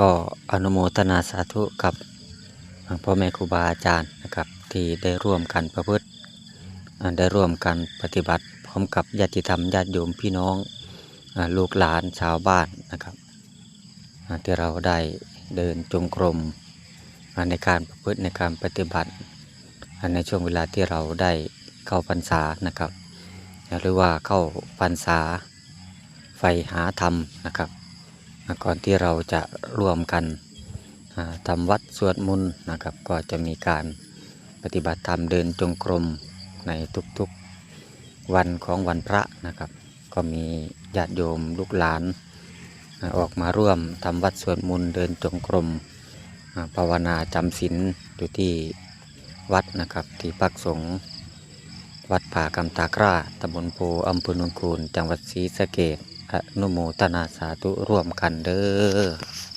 ก็อนุโมทนาสาธุกับพ่อแม่ครูบาอาจารย์นะครับ ที่ได้ร่วมกันประพฤติได้ร่วมกันปฏิบัติ พร้อมกับญาติธรรมญาติโยมพี่น้องลูกหลานชาวบ้านนะครับที่เราได้เดินจงกรมในการประพฤติในการปฏิบัติ ในช่วงเวลาที่เราได้เข้าพรรษานะครับหรือว่าเข้าพรรษาไฟหาธรรมนะครับ ก่อนที่เราจะร่วมกันทำวัดสวดมนต์นะครับ ก็จะมีการปฏิบัติธรรมเดินจงกรมในทุกๆวันของวันพระนะครับ ก็มีญาติโยมลูกหลาน ออกมาร่วมทำวัดสวดมนต์เดินจงกรมภาวนาจำศีลอยู่ที่วัดนะครับ ที่พักสงฆ์วัดป่ากำตากราตำบลโพอำเภอโนนคูนจังหวัดศรีสะเกด นุโมทนาสาธุร่วมกันเด้อ